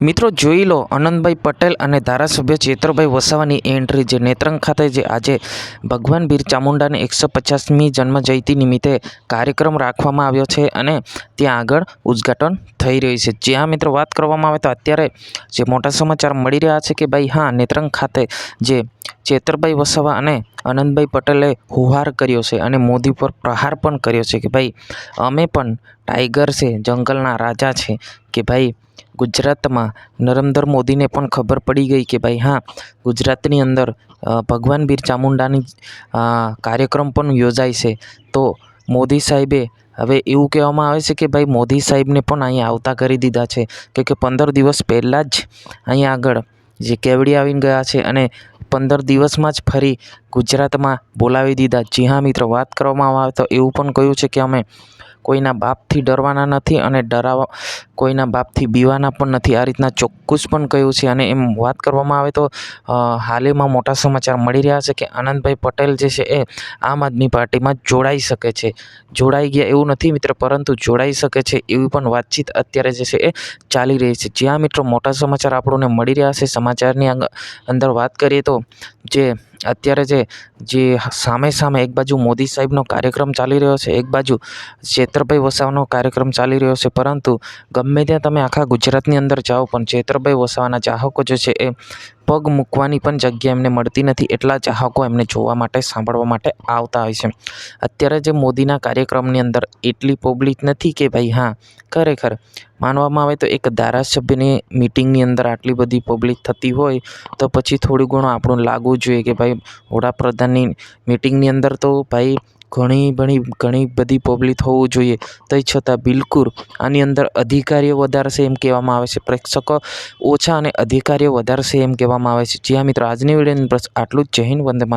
મિત્રો જોઈ લો, આનંદભાઈ પટેલ અને ધારાસભ્ય ચેતરભાઈ વસાવાની એન્ટ્રી જે નેત્રંગ ખાતે જે આજે ભગવાન બીર ચામુંડાની એકસો પચાસમી જન્મજયંતિ નિમિત્તે કાર્યક્રમ રાખવામાં આવ્યો છે અને ત્યાં આગળ ઉદ્ઘાટન થઈ રહ્યું છે. જ્યાં મિત્રો, વાત કરવામાં આવે તો અત્યારે જે મોટા સમાચાર મળી રહ્યા છે કે ભાઈ હા, નેત્રંગ ખાતે જે ચેતરભાઈ વસાવા અને આનંદભાઈ પટેલે હુહાર કર્યો છે અને મોદી પર પ્રહાર પણ કર્યો છે કે ભાઈ, અમે પણ ટાઈગર છે, જંગલના રાજા છે કે ભાઈ ગુજરાતમાં નરેન્દ્ર મોદીને પણ ખબર પડી ગઈ કે ભાઈ હા, ગુજરાતની અંદર ભગવાન બીર ચામુંડાની કાર્યક્રમ પણ યોજાય છે. તો મોદી સાહેબે હવે એવું કહેવામાં આવે છે કે ભાઈ મોદી સાહેબને પણ અહીંયા આવતા કરી દીધા છે. કે કે પંદર દિવસ પહેલાં જ અહીંયા આગળ જે કેવડી આવીને ગયા છે અને પંદર દિવસમાં જ ફરી ગુજરાતમાં બોલાવી દીધા. જી હા મિત્રો, વાત કરવામાં આવે તો એવું પણ કહ્યું છે કે અમે કોઈના બાપથી ડરવાના નથી અને ડરાવા, કોઈના બાપથી બીવાના પણ નથી. આ રીતના ચોક્કસ પણ કહ્યું છે અને એમ વાત કરવામાં આવે તો હાલમાં મોટા સમાચાર મળી રહ્યા છે કે આનંદભાઈ પટેલ જે છે એ આમ આદમી પાર્ટીમાં જોડાઈ શકે છે. જોડાઈ ગયા એવું નથી મિત્ર, પરંતુ જોડાઈ શકે છે એવી પણ વાતચીત અત્યારે જે છે એ ચાલી રહી છે. જ્યાં મિત્રો, મોટા સમાચાર આપણને મળી રહ્યા છે. સમાચારની અંદર વાત કરીએ તો જે અત્યારે જે જે સામે સામે એક બાજુ મોદી સાહેબનો કાર્યક્રમ ચાલી રહ્યો છે, એક બાજુ ચેતરભાઈ વસાવાનો કાર્યક્રમ ચાલી રહ્યો છે, પરંતુ ગમે ત્યાં તમે આખા ગુજરાતની અંદર જાઓ પણ ચેતરભાઈ વસાવાના ચાહકો જે છે એ પગ મૂકવાની પણ જગ્યા એમને મળતી નથી. એટલા ચાહકો એમને જોવા માટે, સાંભળવા માટે આવતા હોય છે. અત્યારે જે મોદીના કાર્યક્રમની અંદર એટલી પબ્લિક નથી કે ભાઈ, હા, ખરેખર. માનવામાં આવે તો એક ધારાસભ્યની મિટિંગની અંદર આટલી બધી પબ્લિક થતી હોય, તો પછી થોડું ઘણું આપણું લાગવું જોઈએ કે ભાઈ, વડાપ્રધાનની મિટિંગની અંદર તો ભાઈ ઘણી ઘણી ઘણી બધી પબ્લિક હોવું જોઈએ. તે છતાં બિલકુલ આની અંદર અધિકારીઓ વધારે છે એમ કહેવામાં આવે છે. પ્રેક્ષકો ઓછા અને અધિકારીઓ વધારે છે એમ કહેવામાં આવે છે. જ્યાં મિત્રો, આજની વિડીયોની બસ આટલું જ. જય હિન્દ, વંદે માતરમ